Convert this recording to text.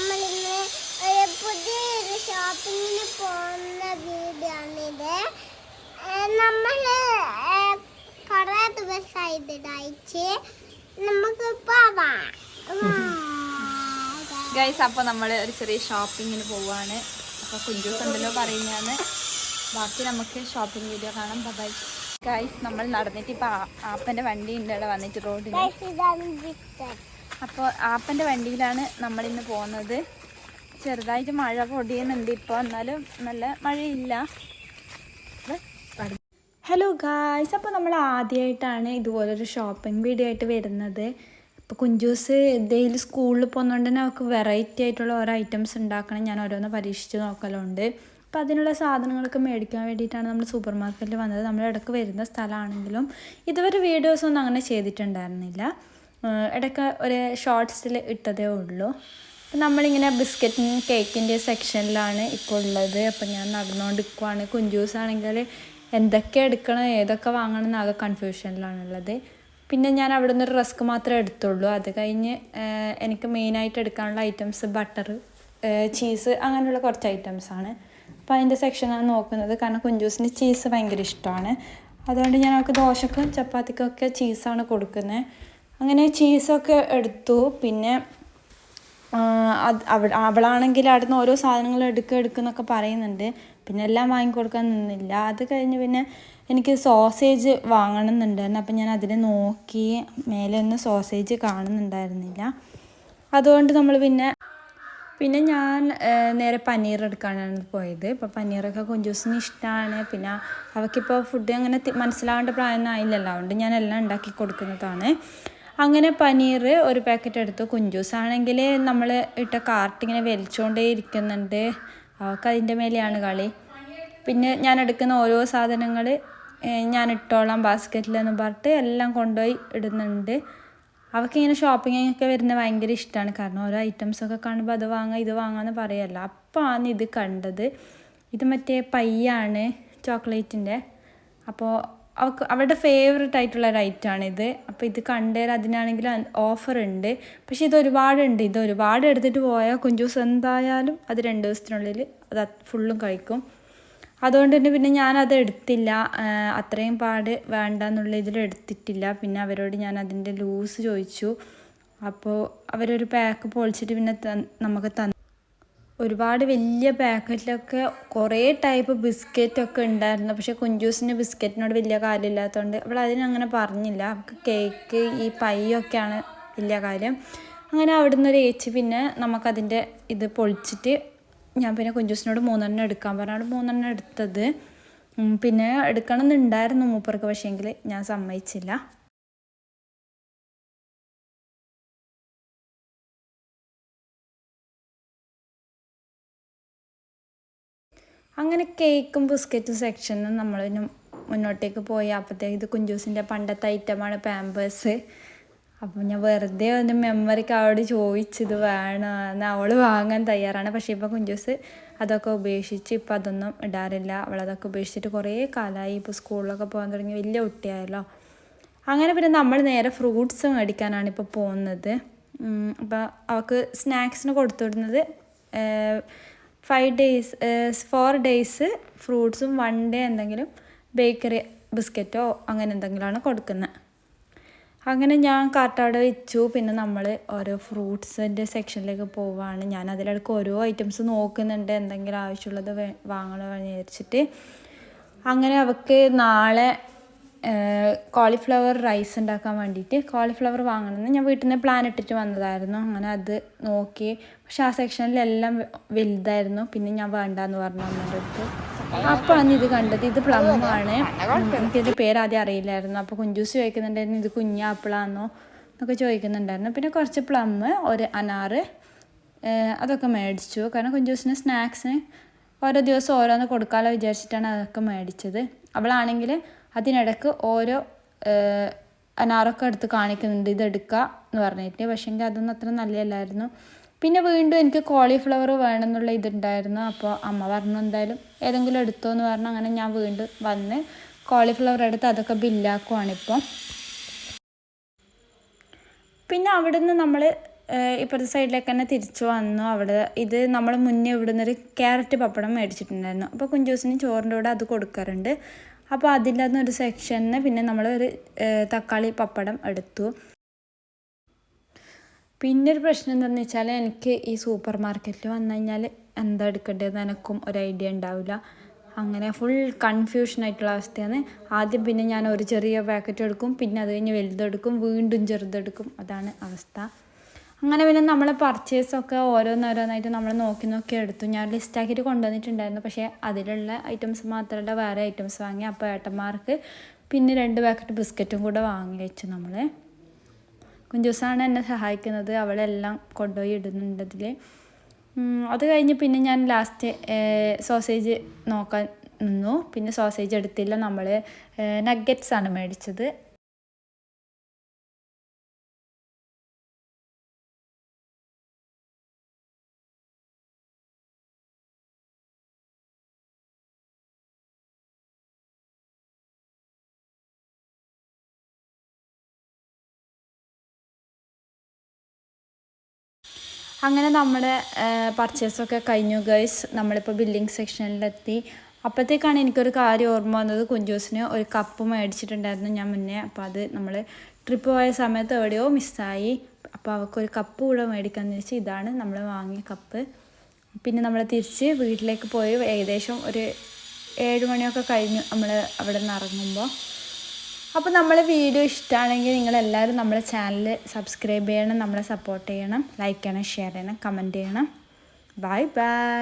നമ്മളിന്ന് ഒരു പുതിയൊരു ഷോപ്പിങ്ങിന് പോകുന്ന വീഡിയോ ആണിത് നമ്മൾ കുറേ ദിവസമായിട്ട് കഴിച്ച് നമുക്ക് പോവാം ഗൈസ് അപ്പോൾ നമ്മൾ ഒരു ചെറിയ ഷോപ്പിങ്ങിന് പോവാണ്. അപ്പോൾ കുഞ്ചൂസ് ഉണ്ടല്ലോ പറയുന്നതാണ്. ബാക്കി നമുക്ക് ഷോപ്പിംഗ് വീഡിയോ കാണാം. ബൈ ഗൈസ് നമ്മൾ നടന്നിട്ട് ഇപ്പോൾ ആപ്പന്റെ വണ്ടി ഉണ്ട് ഇവിടെ വന്നിട്ട് റോഡിൽ അപ്പോൾ ആപ്പന്റെ വണ്ടിയിലാണ് നമ്മളിന്ന് പോകുന്നത്. ചെറുതായിട്ട് മഴ പൊടിയുന്നുണ്ട് ഇപ്പോൾ. എന്നാലും നല്ല മഴയില്ല. ഹലോ ഗായ്സ് അപ്പോൾ നമ്മൾ ആദ്യമായിട്ടാണ് ഇതുപോലൊരു ഷോപ്പിംഗ് വീഡിയോ ആയിട്ട് വരുന്നത്. ഇപ്പോൾ കുഞ്ചൂസ് ഡെയിലി സ്കൂളിൽ പോകുന്നതുകൊണ്ട് തന്നെ അവർക്ക് വെറൈറ്റി ആയിട്ടുള്ള ഓരോ ഐറ്റംസ് ഉണ്ടാക്കണം. ഞാൻ ഓരോന്ന് പരീക്ഷിച്ച് നോക്കലുണ്ട്. അപ്പോൾ അതിനുള്ള സാധനങ്ങളൊക്കെ മേടിക്കാൻ വേണ്ടിയിട്ടാണ് നമ്മൾ സൂപ്പർ മാർക്കറ്റിൽ വന്നത്. നമ്മൾ ഇടയ്ക്ക് വരുന്ന സ്ഥലമാണെങ്കിലും ഇതുവരെ വീഡിയോസ് ഒന്നും അങ്ങനെ ചെയ്തിട്ടുണ്ടായിരുന്നില്ല. ഇടയ്ക്ക് ഒരു ഷോർട്സിൽ ഇട്ടതേ ഉള്ളൂ. അപ്പം നമ്മളിങ്ങനെ ബിസ്ക്കറ്റിനും കേക്കിന്റെ സെക്ഷനിലാണ് ഇപ്പോൾ ഉള്ളത്. അപ്പം ഞാൻ നടന്നുകൊണ്ടിരിക്കുവാണ് കുഞ്ചൂസ് ആണെങ്കിൽ എന്തൊക്കെ എടുക്കണം ഏതൊക്കെ വാങ്ങണം എന്നാകെ കൺഫ്യൂഷനിലാണ് കൺഫ്യൂഷനിലാണുള്ളത് പിന്നെ ഞാൻ അവിടെ നിന്ന് റസ്ക് മാത്രമേ എടുത്തുള്ളൂ. അത് കഴിഞ്ഞ് എനിക്ക് മെയിനായിട്ട് എടുക്കാനുള്ള ഐറ്റംസ് ബട്ടർ ചീസ് അങ്ങനെയുള്ള കുറച്ച് ഐറ്റംസാണ് അപ്പോൾ അതിന്റെ സെക്ഷനാണ് നോക്കുന്നത്. കാരണം കുഞ്ചൂസിന് ചീസ് ഭയങ്കര ഇഷ്ടമാണ്. അതുകൊണ്ട് ഞാൻ അവൾക്ക് ദോശക്കും ചപ്പാത്തിക്കും ഒക്കെ ചീസാണ് കൊടുക്കുന്നത് അങ്ങനെ ചീസൊക്കെ എടുത്തു. പിന്നെ അത് അവ അവളാണെങ്കിൽ അവിടുന്ന് ഓരോ സാധനങ്ങൾ എടുക്കുക എടുക്കുന്നൊക്കെ പറയുന്നുണ്ട്. പിന്നെ എല്ലാം വാങ്ങിക്കൊടുക്കാൻ നിന്നില്ല. അത് കഴിഞ്ഞ് പിന്നെ എനിക്ക് സോസേജ് വാങ്ങണം എന്നുണ്ടായിരുന്നു അപ്പം ഞാൻ അതിനെ നോക്കി മേലെ സോസേജ് കാണുന്നുണ്ടായിരുന്നില്ല. അതുകൊണ്ട് നമ്മൾ പിന്നെ പിന്നെ ഞാൻ നേരെ പനീർ എടുക്കാനാണ് പോയത്. ഇപ്പോൾ പനീറൊക്കെ കുഞ്ചൂസിന് ഇഷ്ടമാണ് പിന്നെ അവൾക്കിപ്പോൾ ഫുഡ് അങ്ങനെ മനസ്സിലാവേണ്ട പ്രായമൊന്നും ആയില്ലല്ലോ. അതുകൊണ്ട് ഞാൻ എല്ലാം ഉണ്ടാക്കി കൊടുക്കുന്നതാണ്. അങ്ങനെ പനീർ ഒരു പാക്കറ്റ് എടുത്തു. കുഞ്ചൂസ് ആണെങ്കിൽ നമ്മൾ ഇട്ട കാർട്ട് ഇങ്ങനെ വലിച്ചുകൊണ്ടേ ഇരിക്കുന്നുണ്ട്. അവൾക്ക് അതിന്റെ മേലെയാണ് കളി. പിന്നെ ഞാൻ എടുക്കുന്ന ഓരോ സാധനങ്ങൾ ഞാൻ ഇട്ടോളാം ബാസ്ക്കറ്റിലെന്ന് പറഞ്ഞിട്ട് എല്ലാം കൊണ്ടുപോയി ഇടുന്നുണ്ട്. അവൾക്കിങ്ങനെ ഷോപ്പിംഗ് ഒക്കെ വരുന്നത് ഭയങ്കര ഇഷ്ടമാണ് കാരണം ഓരോ ഐറ്റംസൊക്കെ കാണുമ്പോൾ അത് വാങ്ങാം ഇത് വാങ്ങാമെന്ന് പറയല്ല. അപ്പോൾ ആണ് ഇത് കണ്ടത്. ഇത് മറ്റേ പയ്യാണ് ചോക്ലേറ്റിന്റെ അപ്പോൾ അവൾക്ക് അവരുടെ ഫേവററ്റ് ആയിട്ടുള്ള ഇത്. അപ്പോൾ ഇത് കണ്ടേരം അതിനാണെങ്കിൽ ഓഫർ ഉണ്ട്. പക്ഷേ ഇത് ഒരുപാടുണ്ട്. ഇത് ഒരുപാട് എടുത്തിട്ട് പോയാൽ കുഞ്ചൂസ് എന്തായാലും അത് രണ്ട് ദിവസത്തിനുള്ളിൽ അത് ഫുള്ളും കഴിക്കും. അതുകൊണ്ട് തന്നെ പിന്നെ ഞാനത് എടുത്തില്ല. അത്രയും പാട് വേണ്ട എന്നുള്ള ഇതിൽ എടുത്തിട്ടില്ല. പിന്നെ അവരോട് ഞാൻ അതിന്റെ ലൂസ് ചോദിച്ചു. അപ്പോൾ അവരൊരു പാക്ക് പൊളിച്ചിട്ട് പിന്നെ നമുക്ക് തന്നു ഒരുപാട് വലിയ പാക്കറ്റിലൊക്കെ കുറേ ടൈപ്പ് ബിസ്ക്കറ്റൊക്കെ ഉണ്ടായിരുന്നു പക്ഷേ കുഞ്ചൂസിന്റെ ബിസ്ക്കറ്റിനോട് വലിയ കാര്യമില്ലാത്തതുകൊണ്ട് അവൾ അതിനങ്ങനെ പറഞ്ഞില്ല. അവൾക്ക് കേക്ക് ഈ പൈയൊക്കെയാണ് വലിയ കാര്യം. അങ്ങനെ അവിടുന്ന് ഒരു ഏച്ചി പിന്നെ നമുക്കതിന്റെ ഇത് പൊളിച്ചിട്ട് ഞാൻ പിന്നെ കുഞ്ചൂസിനോട് മൂന്നെണ്ണം എടുക്കാൻ പറഞ്ഞു. മൂന്നെണ്ണം എടുത്തത്. പിന്നെ എടുക്കണം എന്നുണ്ടായിരുന്നു മൂപ്പർക്ക് പക്ഷേങ്കിൽ ഞാൻ സമ്മതിച്ചില്ല. അങ്ങനെ കേക്കും ബിസ്ക്കറ്റും സെക്ഷനും നമ്മൾ മുന്നോട്ടേക്ക് പോയി. അപ്പോഴത്തേക്ക് ഇത് കുഞ്ചൂസിന്റെ പണ്ടത്തെ ഐറ്റമാണ് പാമ്പേഴ്സ്. അപ്പോൾ ഞാൻ വെറുതെ ഒന്ന് മെമ്മറിക്ക് അവളോട് ചോദിച്ചത് വേണമെന്ന് അവൾ വാങ്ങാൻ തയ്യാറാണ്. പക്ഷേ ഇപ്പോൾ കുഞ്ചൂസ് അതൊക്കെ ഉപേക്ഷിച്ച് ഇപ്പോൾ അതൊന്നും ഇടാറില്ല. അവളതൊക്കെ ഉപേക്ഷിച്ചിട്ട് കുറേ കാലമായി ഇപ്പോൾ സ്കൂളിലൊക്കെ പോകാൻ തുടങ്ങി. വലിയ കുട്ടിയായല്ലോ. അങ്ങനെ പിന്നെ നമ്മൾ നേരെ ഫ്രൂട്ട്സ് മേടിക്കാനാണ് ഇപ്പോൾ പോകുന്നത്. അപ്പോൾ അവൾക്ക് സ്നാക്സിന് കൊടുത്തു വിടുന്നത് ഫൈവ് ഡേയ്സ് ഫോർ ഡേയ്സ് ഫ്രൂട്ട്സും വൺ ഡേ എന്തെങ്കിലും ബേക്കറി ബിസ്ക്കറ്റോ അങ്ങനെ എന്തെങ്കിലുമാണ് കൊടുക്കുന്നത് അങ്ങനെ ഞാൻ കാർട്ടവിടെ വെച്ചു. പിന്നെ നമ്മൾ ഓരോ ഫ്രൂട്ട്സിന്റെ സെക്ഷനിലേക്ക് പോവാണ്. ഞാൻ അതിലിടക്ക് ഓരോ ഐറ്റംസ് നോക്കുന്നുണ്ട്. എന്തെങ്കിലും ആവശ്യമുള്ളത് വേ വാങ്ങണമെന്ന് വിചാരിച്ചിട്ട്. അങ്ങനെ അവൾക്ക് നാളെ കോളിഫ്ലവർ റൈസ് ഉണ്ടാക്കാൻ വേണ്ടിയിട്ട് കോളിഫ്ലവർ വാങ്ങണമെന്ന് ഞാൻ വീട്ടിൽ നിന്ന് പ്ലാൻ ഇട്ടിട്ട് വന്നതായിരുന്നു. അങ്ങനെ അത് നോക്കി. പക്ഷെ ആ സെക്ഷനിലെല്ലാം വലുതായിരുന്നു. പിന്നെ ഞാൻ വേണ്ടെന്ന് പറഞ്ഞു അമ്മേന്റെ അടുത്ത് അപ്പോഴാണ് ഇത് കണ്ടത് ഇത് ആണ്. എനിക്കിത് പേര് ആദ്യം അറിയില്ലായിരുന്നു. അപ്പോൾ കുഞ്ചൂസ് ചോദിക്കുന്നുണ്ടായിരുന്നു ഇത് കുഞ്ഞ എന്നൊക്കെ ചോദിക്കുന്നുണ്ടായിരുന്നു. പിന്നെ കുറച്ച് പ്ലം ഒരു അനാറ് അതൊക്കെ മേടിച്ചു. കാരണം കുഞ്ചൂസിന് സ്നാക്സിന് ഓരോ ദിവസം ഓരോന്ന് കൊടുക്കാമല്ലോ വിചാരിച്ചിട്ടാണ് അതൊക്കെ മേടിച്ചത്. അവളാണെങ്കിൽ അതിനിടയ്ക്ക് ഓരോ അനാറൊക്കെ എടുത്ത് കാണിക്കുന്നുണ്ട് ഇതെടുക്കുക എന്ന് പറഞ്ഞിട്ട്. പക്ഷേങ്കിൽ അതൊന്നും അത്ര നല്ലതല്ലായിരുന്നു. പിന്നെ വീണ്ടും എനിക്ക് കോളിഫ്ലവർ വേണമെന്നുള്ള ഇതുണ്ടായിരുന്നു. അപ്പോൾ അമ്മ പറഞ്ഞു എന്തായാലും ഏതെങ്കിലും എടുത്തോ എന്ന് പറഞ്ഞു അങ്ങനെ ഞാൻ വീണ്ടും വന്ന് കോളിഫ്ലവർ എടുത്ത് അതൊക്കെ ബില്ലാക്കുവാണിപ്പോൾ പിന്നെ അവിടുന്ന് നമ്മൾ ഇപ്പുറത്തെ സൈഡിലേക്ക് തന്നെ തിരിച്ചു വന്നു. അവിടെ ഇത് നമ്മൾ മുന്നേ ഇവിടുന്ന് ഒരു ക്യാരറ്റ് പപ്പടം മേടിച്ചിട്ടുണ്ടായിരുന്നു. അപ്പോൾ കുഞ്ചൂസിന് ചോറിന്റെ കൂടെ അത് കൊടുക്കാറുണ്ട്. അപ്പോൾ അതിന്റെ ഒരു സെക്ഷനിൽ പിന്നെ നമ്മൾ ഒരു തക്കാളി പപ്പടം എടുത്തു. പിന്നെ ഒരു പ്രശ്നം എന്താണെന്ന് വെച്ചാൽ എനിക്ക് ഈ സൂപ്പർ മാർക്കറ്റിൽ വന്നു കഴിഞ്ഞാൽ എന്താ എടുക്കേണ്ടതെന്ന് എനിക്കും ഒരു ഐഡിയ ഉണ്ടാവില്ല അങ്ങനെ ഫുൾ കൺഫ്യൂഷൻ ആയിട്ടുള്ള അവസ്ഥയാണ്. ആദ്യം പിന്നെ ഞാൻ ഒരു ചെറിയ പാക്കറ്റ് എടുക്കും പിന്നെ അത് കഴിഞ്ഞ് വലുതെടുക്കും വീണ്ടും ചെറുതെടുക്കും. അതാണ് അവസ്ഥ. അങ്ങനെ പിന്നെ നമ്മൾ പർച്ചേസൊക്കെ ഓരോന്നോരോന്നായിട്ട് നമ്മൾ നോക്കി നോക്കി എടുത്തു. ഞാൻ ലിസ്റ്റാക്കിയിട്ട് കൊണ്ടുവന്നിട്ടുണ്ടായിരുന്നു. പക്ഷേ അതിലുള്ള ഐറ്റംസ് മാത്രമല്ല വേറെ ഐറ്റംസ് വാങ്ങി. അപ്പോൾ ഏട്ടന്മാർക്ക് പിന്നെ രണ്ട് പാക്കറ്റ് ബിസ്ക്കറ്റും കൂടെ വാങ്ങി വെച്ചു നമ്മൾ കുഞ്ചൂസാണ് എന്നെ സഹായിക്കുന്നത്. അവളെല്ലാം കൊണ്ടുപോയി ഇടുന്നുണ്ട് അതിൽ അത് കഴിഞ്ഞ് പിന്നെ ഞാൻ ലാസ്റ്റ് സോസേജ് നോക്കാൻ നിന്നു. പിന്നെ സോസേജ് എടുത്തില്ല. നമ്മൾ നഗറ്റ്സ് ആണ് മേടിച്ചത്. അങ്ങനെ നമ്മുടെ പർച്ചേസൊക്കെ കഴിഞ്ഞു ഗൈസ് നമ്മളിപ്പോൾ ബില്ലിംഗ് സെക്ഷനിലെത്തി അപ്പോഴത്തേക്കാണ് എനിക്കൊരു കാര്യം ഓർമ്മ വന്നത്. കുഞ്ചൂസിന് ഒരു കപ്പ് മേടിച്ചിട്ടുണ്ടായിരുന്നു ഞാൻ മുന്നേ. അപ്പോൾ അത് നമ്മൾ ട്രിപ്പ് പോയ സമയത്ത് എവിടെയോ മിസ്സായി അപ്പോൾ അവൾക്കൊരു കപ്പ് കൂടെ മേടിക്കാമെന്ന് വെച്ച് ഇതാണ് നമ്മൾ വാങ്ങിയ കപ്പ് പിന്നെ നമ്മൾ തിരിച്ച് വീട്ടിലേക്ക് പോയി ഏകദേശം ഒരു ഏഴ് മണിയൊക്കെ കഴിഞ്ഞു നമ്മൾ അവിടെ നിന്ന് ഇറങ്ങുമ്പോൾ അപ്പോൾ നമ്മളെ വീഡിയോ ഇഷ്ടമാണെങ്കിൽ നിങ്ങളെല്ലാവരും നമ്മുടെ ചാനൽ സബ്സ്ക്രൈബ് ചെയ്യണം നമ്മളെ സപ്പോർട്ട് ചെയ്യണം ലൈക്ക് ചെയ്യണം ഷെയർ ചെയ്യണം കമന്റ് ചെയ്യണം. Bye bye